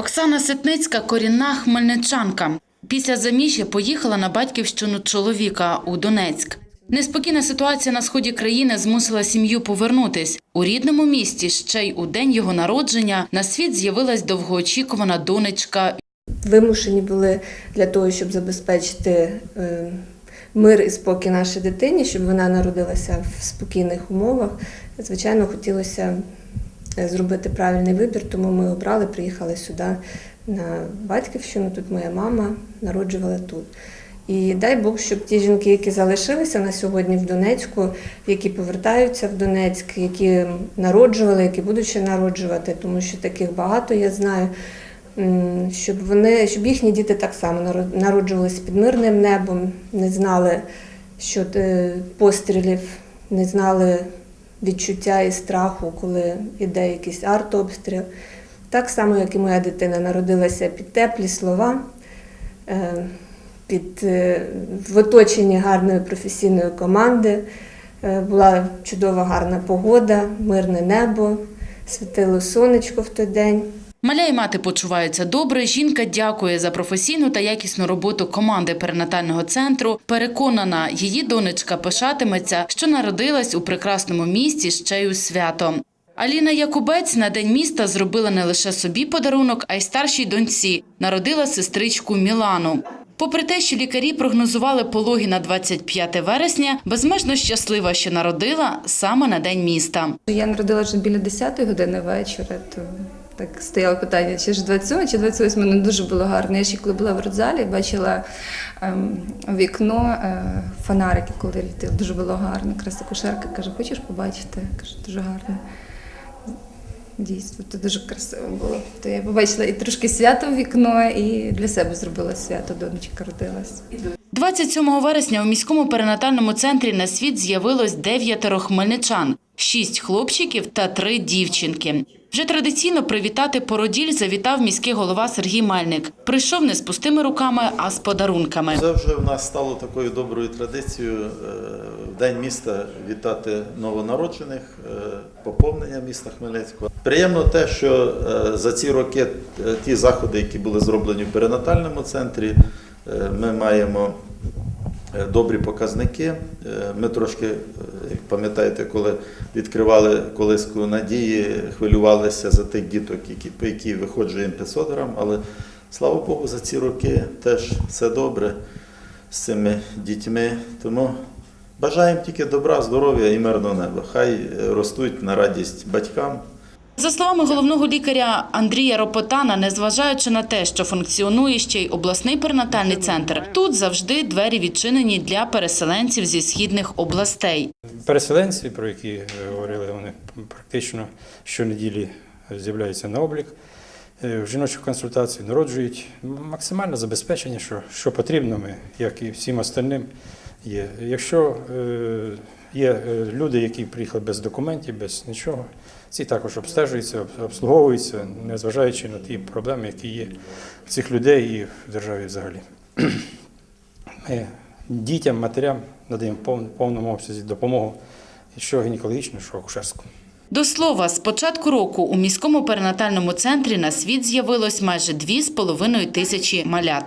Оксана Ситницька корінна хмельничанка. Після заміжжя поїхала на батьківщину чоловіка у Донецьк. Неспокійна ситуація на сході країни змусила сім'ю повернутись. У рідному місті ще й у день його народження на світ з'явилась довгоочікувана донечка вимушені були для того, щоб забезпечити е, мир і спокій нашій дитині, щоб вона народилася в спокійних умовах. Звичайно, хотілося зробити правильний вибір, тому ми обрали, приїхали сюди на батьківщину. Тут моя мама народжувала тут. І дай Бог, щоб ті жінки, які залишилися на сьогодні в Донецьку, які повертаються в Донецьк, які народжували, які будуть ще народжувати, тому що таких багато я знаю. Щоб вони, щоб їхні діти так само народжувалися під мирним небом, не знали що е, пострілів, не знали відчуття і страху, коли йде якийсь артобстріл. Так само, як і моя дитина народилася під теплі слова, е, під е, в оточенні гарної професійної команди. Е, Була чудова гарна погода, мирне небо, світило сонечко в той день. Маля і мати почуваються добре. Жінка дякує за професійну та якісну роботу команди перинатального центру. Переконана, її донечка пишатиметься, що народилась у прекрасному місті ще й у свято. Аліна Якубець на день міста зробила не лише собі подарунок, а й старшій доньці. Народила сестричку Мілану. Попри те, що лікарі прогнозували пологи на 25 вересня, безмежно щаслива, що народила саме на день міста. Я народила вже біля 10 години вечора, то так стояло питання, чи ж 27, чи 28, ну дуже було гарно. Я ще коли була в родзалі, бачила ем, вікно, е, фонарики, коли літили, дуже було гарно. Якраз акушерка каже, хочеш побачити? Кажу, дуже гарно. Дійсно, це дуже красиво було. То я побачила і трошки свято в вікно, і для себе зробила свято, донечка родилась. 27 вересня у міському перинатальному центрі на світ з'явилось дев'ятеро хмельничан, шість хлопчиків та три дівчинки. Вже традиційно привітати породіль завітав міський голова Сергій Мельник. Прийшов не з пустими руками, а з подарунками. Це вже в нас стало такою доброю традицією е, в День міста вітати новонароджених, е, поповнення міста Хмельницького. Приємно те, що е, за ці роки ті заходи, які були зроблені в перинатальному центрі, ми маємо добрі показники. Е, Ми трошки, е, як пам'ятаєте, коли відкривали колиску надії, хвилювалися за тих діток, які, по які виходжуємо 500 грам, але слава Богу, за ці роки теж все добре з цими дітьми. Тому бажаємо тільки добра, здоров'я і мирного неба. Хай е, ростуть на радість батькам. За словами головного лікаря Андрія Ропотана, незважаючи на те, що функціонує ще й обласний перинатальний центр, тут завжди двері відчинені для переселенців зі східних областей. Переселенці, про які е, говорили, вони практично щонеділі з'являються на облік. Е, В жіночу консультацію народжують максимальне забезпечення, що, що потрібно, ми, як і всім остальним, є. Якщо е, є е, люди, які приїхали без документів, без нічого, ці також обстежуються, об- обслуговуються, незважаючи на ті проблеми, які є в цих людей і в державі взагалі. Ми дітям, матерям надаємо в повному обсязі допомогу, що гінекологічну, що акушерську. До слова, з початку року у міському перинатальному центрі на світ з'явилось майже 2,5 тисячі малят.